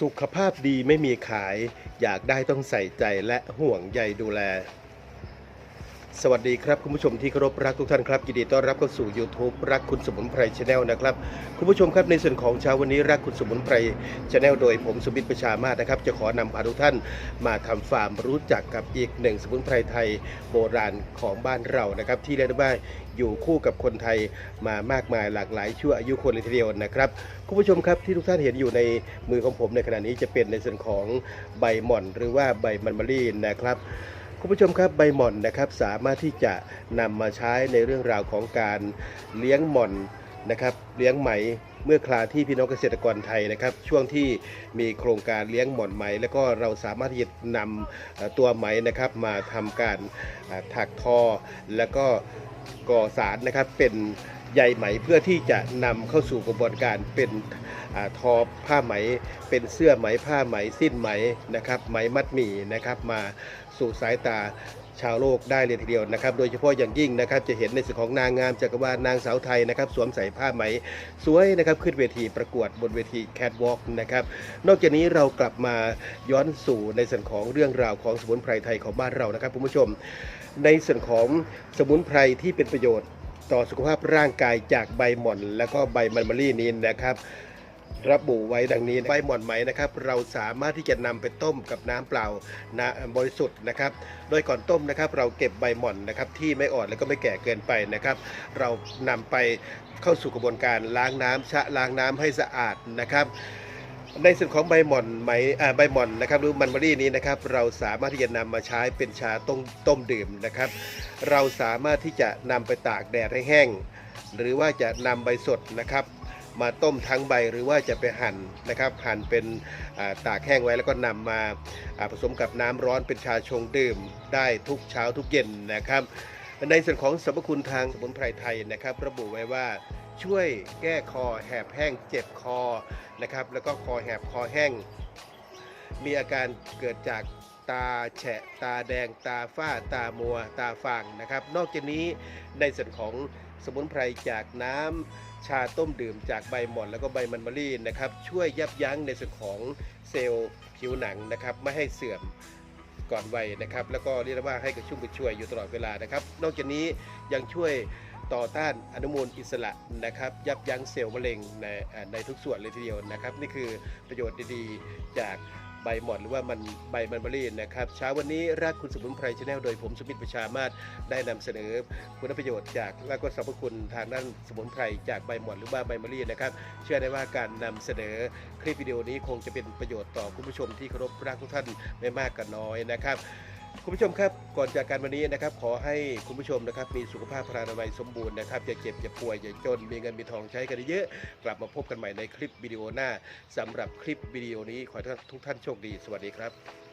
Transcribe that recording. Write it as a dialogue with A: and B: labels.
A: สุขภาพดีไม่มีขาย อยากได้ต้องใส่ใจและห่วงใยดูแล สวัสดีครับคุณผู้ชมที่เคารพรักทุกท่านครับยินดีต้อนรับเข้าสู่ YouTube รักคุณสมุนไพรชาแนลนะครับคุณผู้ชมครับในส่วนของเช้าวันนี้รักคุณสมุนไพรชาแนลโดยผมสุบิทประชามาศนะครับ จะขอนำพาทุกท่านมาทำฟาร์มรู้จักกับอีกหนึ่งสมุนไพรไทยโบราณของบ้านเรานะครับ ที่เรียกได้ว่าอยู่คู่กับคนไทยมามากมายหลากหลายชั่วอายุคนเลยทีเดียวนะครับคุณผู้ชมครับที่ทุกท่านเห็นอยู่ในมือของผมในขณะนี้จะเป็นในส่วนของใบหม่อนหรือว่าใบมันมารีนนะครับ คุณผู้ชมครับใบหม่อนนะครับสามารถที่จะนำมาใช้ในเรื่องราวของการเลี้ยงหม่อนนะครับเลี้ยงไหมเมื่อคลาที่พี่น้องเกษตรกรไทยนะครับ ช่วงที่มีโครงการเลี้ยงหม่อนไหม แล้วก็เราสามารถที่จะนำตัวไหมนะครับมาทำการถักทอ แล้วก็ก่อสารนะครับเป็น ใยไหมเพื่อที่จะนำเข้าสู่กระบวนการเป็นอทอผ้าไหม เป็นเสื้อไหมผ้าไหมสิ้นไหมนะครับไหมมัดหมี่นะครับมาสู่สายตาชาวโลกได้เลยทีเดียวนะครับ โดยเฉพาะอย่างยิ่งนะครับจะเห็นในส่วนของนางงามจักรวาลนางสาวไทยนะครับสวมใส่ผ้าไหมสวยนะครับขึ้นเวทีประกวดบนเวทีแคทวอล์กนะครับนอกจากนี้เรากลับมาย้อนสู่ในส่วนของเรื่องราวของสมุนไพรไทยของบ้านเรานะครับคุณผู้ชม ในส่วนของสมุนไพรที่เป็นประโยชน์ ต่อสุขภาพร่างกายจากใบหม่อน และก็ใบมันมะรี่นี้นะครับ ระบุไว้ดังนี้ใบหม่อนไหมนะครับ เราสามารถที่จะนำไปต้มกับน้ำเปล่านะบริสุทธิ์นะครับ โดยก่อนต้มนะครับ เราเก็บใบหม่อนนะครับที่ไม่อ่อนและก็ไม่แก่เกินไปนะครับ เรานำไปเข้าสู่กระบวนการล้างน้ำชะล้างน้ำให้สะอาดนะครับ ในส่วนของใบหม่อนไหมใบหม่อนนะครับหรือมันมะรี่นี้นะครับเราสามารถที่จะนำมาใช้เป็นชาต้มต้มดื่มนะครับ เราสามารถที่จะนำไปตากแดดให้แห้ง หรือว่าจะนำใบสดนะครับ มาต้มทั้งใบหรือว่าจะไปหั่นนะครับ หั่นเป็นาตากแห้งไว้แล้วก็นำมาาผสมกับน้ำร้อนเป็นชาชงดื่ม ได้ทุกเช้าทุกเย็นนะครับ ในส่วนของสรรพคุณทางสมุนไพรไทยนะครับ ระบุไว้ว่าช่วยแก้คอแหบแห้งเจ็บคอ นะครับ แล้วก็คอแหบคอแห้ง มีอาการเกิดจากตาแฉะตาแดงตาฝ้าตามัว ตาฟางนะครับ นอกจากนี้ในส่วนของสมุนไพรจากน้ำชาต้มดื่มจากใบหม่อนแล้วก็ใบมันมะรี่นะครับ ช่วยยับยั้งในส่วนของเซลล์ผิวหนังนะครับ ไม่ให้เสื่อมก่อนวัยนะครับ แล้วก็เรียกว่าให้กระชุ่มกระชวยอยู่ตลอดเวลานะครับ นอกจากนี้ยังช่วย ต่อต้านอนุมูลอิสระนะครับ ยับยั้งเซลล์มะเร็งในในทุกส่วนเลยทีเดียวนะครับ นี่คือประโยชน์ดีๆ จากใบหมอนหรือว่ามันใบมันมะรีนะครับเช้าวันนี้รักคุณสมุนไพรชาแนลโดยผมสมิทธประชามาศได้นำเสนอคุณประโยชน์จากและก็สรรพคุณทางด้านสมุนไพรจากใบหมอนหรือว่าใบมะรีนะครับเชื่อได้ว่าการนำเสนอคลิปวิดีโอนี้คงจะเป็นประโยชน์ต่อคุณผู้ชมที่เคารพรักทุกท่านไม่มากก็น้อยนะครับ คุณผู้ชมครับก่อนจากการวันนี้นะครับ ขอให้คุณผู้ชมนะครับมีสุขภาพพลานามัยสมบูรณ์นะครับอย่าเจ็บอย่าป่วยอย่าจนมีเงินมีทองใช้กันเยอะกลับมาพบกันใหม่ในคลิปวิดีโอหน้าสำหรับคลิปวิดีโอนี้ขอให้ทุกท่านโชคดี สวัสดีครับ